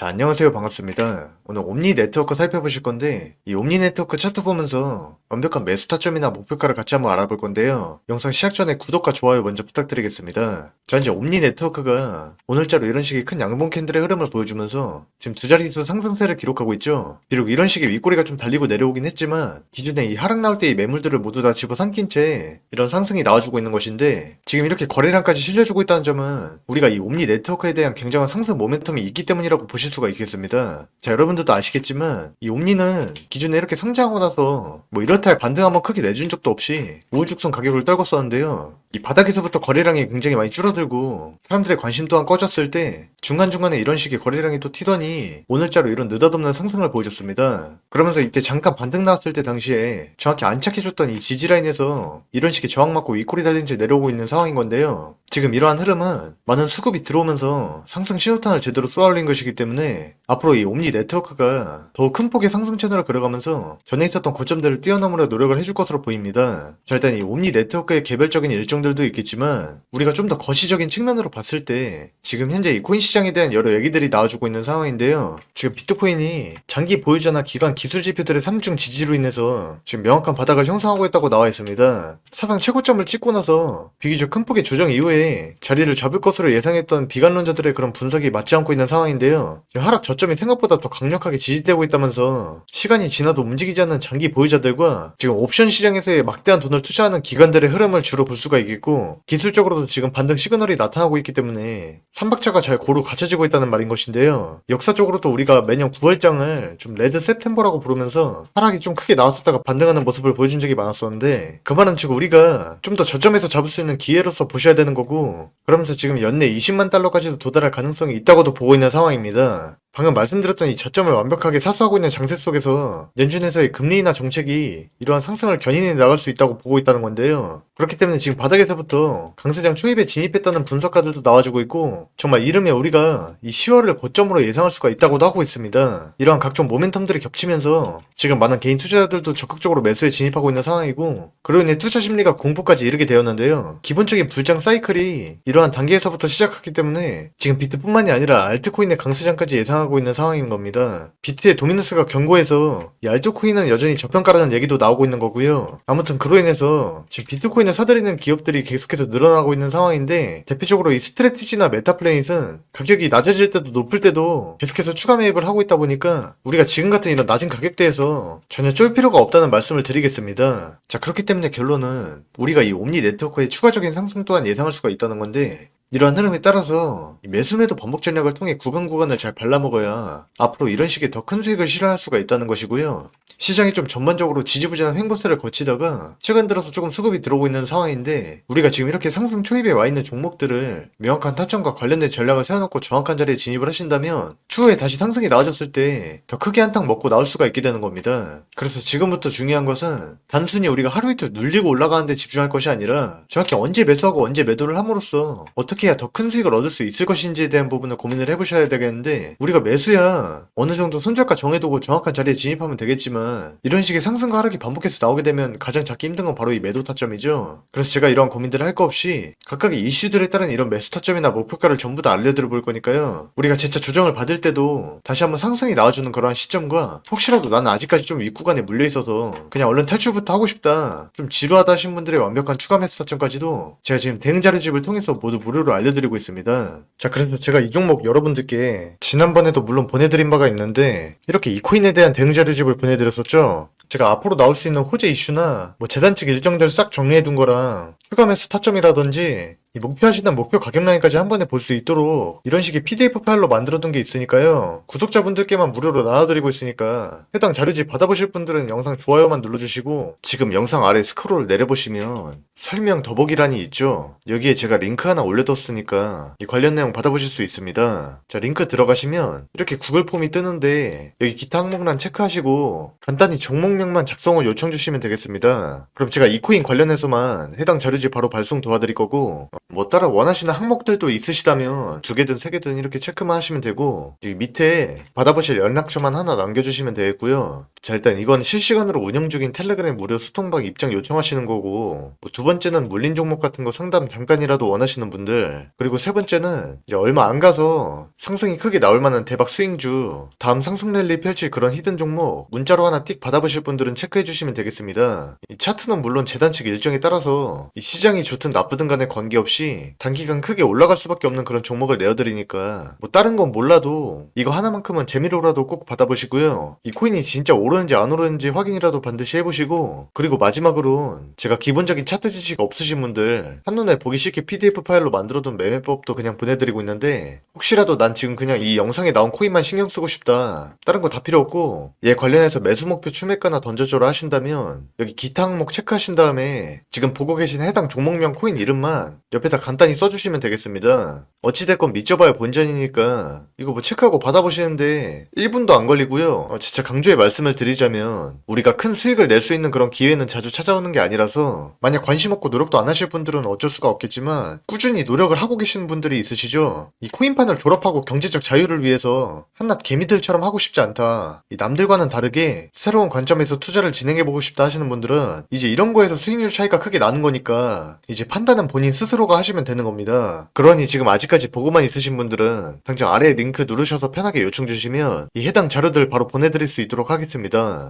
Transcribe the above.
자, 안녕하세요. 반갑습니다. 오늘 옴니 네트워크 살펴보실 건데, 이 옴니 네트워크 차트 보면서 완벽한 매수 타점이나 목표가를 같이 한번 알아볼 건데요. 영상 시작 전에 구독과 좋아요 먼저 부탁드리겠습니다. 자, 이제 옴니 네트워크가 오늘자로 이런 식의 큰 양봉 캔들의 흐름을 보여주면서 지금 두 자릿수 상승세를 기록하고 있죠. 비록 이런 식의 윗꼬리가 좀 달리고 내려오긴 했지만, 기존에 이 하락 나올 때 이 매물들을 모두 다 집어삼킨 채 이런 상승이 나와주고 있는 것인데, 지금 이렇게 거래량까지 실려주고 있다는 점은 우리가 이 옴니 네트워크에 대한 굉장한 상승 모멘텀이 있기 때문이라고 보실 수가 있겠습니다. 자, 여러분들도 아시겠지만 이 옴니는 기존에 이렇게 상장하고 나서 뭐 이할 반등 한번 크게 내준 적도 없이 우후죽순 가격을 떨궜었는데요. 이 바닥에서부터 거래량이 굉장히 많이 줄어들고 사람들의 관심 또한 꺼졌을 때 중간중간에 이런 식의 거래량이 또 튀더니 오늘자로 이런 느닷없는 상승을 보여줬습니다. 그러면서 이때 잠깐 반등 나왔을 때 당시에 정확히 안착해줬던 이 지지라인에서 이런 식의 저항 맞고 윗꼬리 달린 채 내려오고 있는 상황인 건데요. 지금 이러한 흐름은 많은 수급이 들어오면서 상승 신호탄을 제대로 쏘아올린 것이기 때문에 앞으로 이 옴니 네트워크가 더큰 폭의 상승 채널을 걸어가면서 전에 있었던 고점들을 뛰어넘으려 노력을 해줄 것으로 보입니다. 자 일단 이 옴니 네트워크의 개별적인 일정들도 있겠지만 우리가 좀 더 거시적인 측면으로 봤을 때 지금 현재 이 코인 시장에 대한 여러 얘기들이 나와주고 있는 상황인데요. 지금 비트코인이 장기 보유자나 기관 기술 지표들의 3중 지지로 인해서 지금 명확한 바닥을 형성하고 있다고 나와 있습니다. 사상 최고점을 찍고 나서 비교적 큰 폭의 조정 이후에 자리를 잡을 것으로 예상했던 비관론자들의 그런 분석이 맞지 않고 있는 상황인데요. 지금 하락 저 점이 생각보다 더 강력하게 지지되고 있다면서 시간이 지나도 움직이지 않는 장기 보유자들과 지금 옵션 시장에서의 막대한 돈을 투자하는 기관들의 흐름을 주로 볼 수가 있겠고 기술적으로도 지금 반등 시그널이 나타나고 있기 때문에 삼박자가 잘 고루 갖춰지고 있다는 말인 것인데요. 역사적으로도 우리가 매년 9월장을 좀 레드 세프템버라고 부르면서 하락이 좀 크게 나왔었다가 반등하는 모습을 보여준 적이 많았었는데 그 말은 즉 우리가 좀 더 저점에서 잡을 수 있는 기회로서 보셔야 되는 거고 그러면서 지금 연내 20만 달러까지도 도달할 가능성이 있다고도 보고 있는 상황입니다. 방금 말씀드렸던 이 저점을 완벽하게 사수하고 있는 장세 속에서 연준에서의 금리 인하 정책이 이러한 상승을 견인해 나갈 수 있다고 보고 있다는 건데요. 그렇기 때문에 지금 바닥에서부터 강세장 초입에 진입했다는 분석가들도 나와주고 있고 정말 이름에 우리가 이 10월을 고점으로 예상할 수가 있다고도 하고 있습니다. 이러한 각종 모멘텀들이 겹치면서 지금 많은 개인 투자자들도 적극적으로 매수에 진입하고 있는 상황이고 그로 인해 투자 심리가 공포까지 이르게 되었는데요. 기본적인 불장 사이클이 이러한 단계에서부터 시작했기 때문에 지금 비트뿐만이 아니라 알트코인의 강세장까지 예상 하고 있는 상황인 겁니다. 비트의 도미넌스가 견고해서 이 알트코인은 여전히 저평가라는 얘기도 나오고 있는 거고요. 아무튼 그로 인해서 지금 비트코인을 사들이는 기업들이 계속해서 늘어나고 있는 상황인데 대표적으로 이 스트레티지나 메타플레닛은 가격이 낮아질 때도 높을 때도 계속해서 추가 매입을 하고 있다 보니까 우리가 지금 같은 이런 낮은 가격대에서 전혀 쫄 필요가 없다는 말씀을 드리겠습니다. 자 그렇기 때문에 결론은 우리가 이 옴니 네트워크의 추가적인 상승 또한 예상할 수가 있다는 건데 이러한 흐름에 따라서 이 매수매도 반복 전략을 통해 구간 구간을 잘 발라먹어야 앞으로 이런 식의 더 큰 수익을 실현할 수가 있다는 것이고요. 시장이 좀 전반적으로 지지부진한 횡보세를 거치다가 최근 들어서 조금 수급이 들어오고 있는 상황인데 우리가 지금 이렇게 상승 초입에 와 있는 종목들을 명확한 타점과 관련된 전략을 세워놓고 정확한 자리에 진입을 하신다면 추후에 다시 상승이 나와줬을 때 더 크게 한탕 먹고 나올 수가 있게 되는 겁니다. 그래서 지금부터 중요한 것은 단순히 우리가 하루 이틀 눌리고 올라가는데 집중할 것이 아니라 정확히 언제 매수하고 언제 매도를 함으로써 어떻게 해야 더 큰 수익을 얻을 수 있을 것인지에 대한 부분을 고민을 해보셔야 되겠는데 우리가 매수야 어느 정도 손절가 정해두고 정확한 자리에 진입하면 되겠지만 이런 식의 상승과 하락이 반복해서 나오게 되면 가장 잡기 힘든 건 바로 이 매도 타점이죠. 그래서 제가 이러한 고민들을 할 거 없이 각각의 이슈들에 따른 이런 매수 타점이나 목표가를 전부 다 알려드려 볼 거니까요. 우리가 재차 조정을 받을 때도 다시 한번 상승이 나와주는 그러한 시점과 혹시라도 나는 아직까지 좀 윗구간에 물려 있어서 그냥 얼른 탈출부터 하고 싶다. 좀 지루하다 하신 분들의 완벽한 추가 매수 타점까지도 제가 지금 대응 자료집을 통해서 모두 무료로 알려드리고 있습니다. 자 그래서 제가 이 종목 여러분들께 지난번에도 물론 보내드린 바가 있는데 이렇게 이 코인에 대한 대응 자료집을 보내드 렸었죠. 제가 앞으로 나올 수 있는 호재 이슈나 뭐 재단 측 일정들 싹 정리해둔 거랑 추가 매수 타점이라든지 이 목표하시는 목표 가격 라인까지 한 번에 볼 수 있도록 이런 식의 PDF 파일로 만들어둔 게 있으니까요. 구독자분들께만 무료로 나눠드리고 있으니까 해당 자료집 받아보실 분들은 영상 좋아요만 눌러주시고 지금 영상 아래 스크롤 내려보시면 설명 더보기란이 있죠. 여기에 제가 링크 하나 올려뒀으니까 이 관련 내용 받아보실 수 있습니다. 자 링크 들어가시면 이렇게 구글 폼이 뜨는데 여기 기타 항목란 체크하시고 간단히 종목명만 작성을 요청 주시면 되겠습니다. 그럼 제가 이 코인 관련해서만 해당 자료집 바로 발송 도와드릴 거고 뭐 따라 원하시는 항목들도 있으시다면 두 개든 세 개든 이렇게 체크만 하시면 되고 여기 밑에 받아보실 연락처만 하나 남겨주시면 되겠고요. 자 일단 이건 실시간으로 운영 중인 텔레그램 무료 소통방 입장 요청하시는 거고 뭐 두 번째는 물린 종목 같은 거 상담 잠깐이라도 원하시는 분들 그리고 세 번째는 이제 얼마 안 가서 상승이 크게 나올 만한 대박 스윙주 다음 상승 랠리 펼칠 그런 히든 종목 문자로 하나 띡 받아보실 분들은 체크해 주시면 되겠습니다. 이 차트는 물론 재단 측 일정에 따라서 이 시장이 좋든 나쁘든 간에 관계없이 단기간 크게 올라갈 수밖에 없는 그런 종목을 내어드리니까 뭐 다른 건 몰라도 이거 하나만큼은 재미로라도 꼭 받아보시고요. 이 코인이 진짜 오르는지 안 오르는지 확인이라도 반드시 해보시고 그리고 마지막으로 제가 기본적인 차트 지식 없으신 분들 한눈에 보기 쉽게 PDF 파일로 만들어둔 매매법도 그냥 보내드리고 있는데 혹시라도 난 지금 그냥 이 영상에 나온 코인만 신경 쓰고 싶다 다른 거 다 필요 없고 얘 관련해서 매수 목표 추매가나 던져줘라 하신다면 여기 기타 항목 체크하신 다음에 지금 보고 계신 해당 종목명 코인 이름만 옆에 다 간단히 써주시면 되겠습니다. 어찌됐건 믿져봐야 본전이니까 이거 뭐 체크하고 받아보시는데 1분도 안 걸리고요. 어, 진짜 강조의 말씀을 드리자면 우리가 큰 수익을 낼 수 있는 그런 기회는 자주 찾아오는 게 아니라서 만약 관심 없고 노력도 안 하실 분들은 어쩔 수가 없겠지만 꾸준히 노력을 하고 계시는 분들이 있으시죠? 이 코인판을 졸업하고 경제적 자유를 위해서 한낱 개미들처럼 하고 싶지 않다. 이 남들과는 다르게 새로운 관점에서 투자를 진행해보고 싶다 하시는 분들은 이제 이런 거에서 수익률 차이가 크게 나는 거니까 이제 판단은 본인 스스로가 하시면 되는 겁니다. 그러니 지금 아직까지 보고만 있으신 분들은 당장 아래 링크 누르셔서 편하게 요청 주시면 이 해당 자료들 바로 보내드릴 수 있도록 하겠습니다